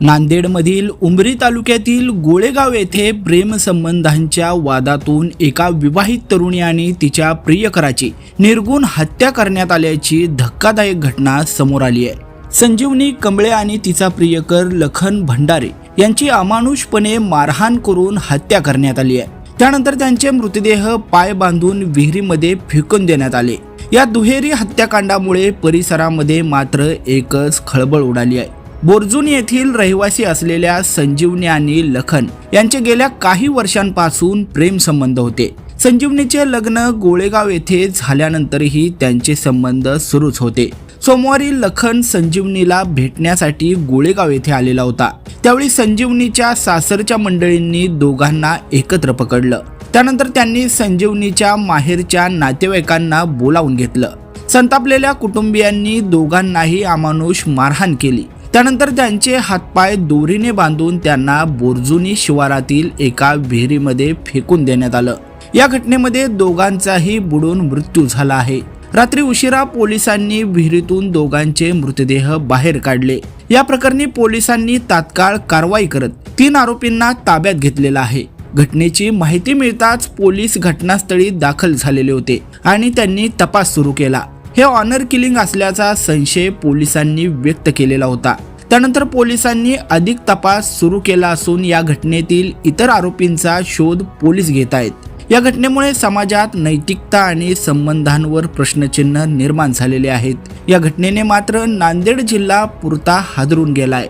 नांदेडमधील उमरी तालुक्यातील गोळेगाव येथे प्रेमसंबंधांच्या वादातून एका विवाहित तरुणी आणि तिच्या प्रियकराची निर्गुण हत्या करण्यात आल्याची धक्कादायक घटना समोर आली आहे. संजीवनी कंबळे आणि तिचा प्रियकर लखन भंडारे यांची अमानुषपणे मारहाण करून हत्या करण्यात आली आहे. त्यानंतर त्यांचे मृतदेह पाय बांधून विहिरीमध्ये फेकून देण्यात आले. या दुहेरी हत्याकांडामुळे परिसरामध्ये मात्र एकच खळबळ उडाली आहे. बोरजून येथील रहिवासी असलेल्या संजीवनी आणि लखन यांचे गेल्या काही वर्षांपासून प्रेम संबंध होते. संजीवनीचे लग्न गोळेगाव येथे झाल्यानंतरही त्यांचे संबंध सुरूच होते. सोमवारी लखन संजीवनीला भेटण्यासाठी गोळेगाव येथे आलेला होता. त्यावेळी संजीवनीच्या सासरच्या मंडळींनी दोघांना एकत्र पकडलं. त्यानंतर त्यांनी संजीवनीच्या माहेरच्या नातेवाईकांना बोलावून घेतलं. संतापलेल्या कुटुंबियांनी दोघांनाही अमानुष मारहाण केली. त्यानंतर त्यांचे हातपाय दोरीने बांधून त्यांना बोरजुनी शिवारातील एका विहिरीमध्ये फेकून देण्यात आलं. या घटनेमध्ये दोघांचाही बुडून मृत्यू झाला आहे. रात्री उशिरा पोलिसांनी विहिरीतून दोघांचे मृतदेह बाहेर काढले. या प्रकरणी पोलिसांनी तात्काळ कारवाई करत तीन आरोपींना ताब्यात घेतलेला आहे. घटनेची माहिती मिळताच पोलीस घटनास्थळी दाखल झालेले होते आणि त्यांनी तपास सुरू केला. हे ऑनर किलिंग असल्याचा संशय पोलिसांनी व्यक्त केलेला होता. त्यानंतर पोलिसांनी अधिक तपास सुरू केला असून या घटनेतील इतर आरोपींचा शोध पोलीस घेत आहेत. या घटनेमुळे समाजात नैतिकता आणि संबंधांवर प्रश्नचिन्ह निर्माण झालेले आहेत. या घटनेने मात्र नांदेड जिल्हा पुरता हादरून गेलाय.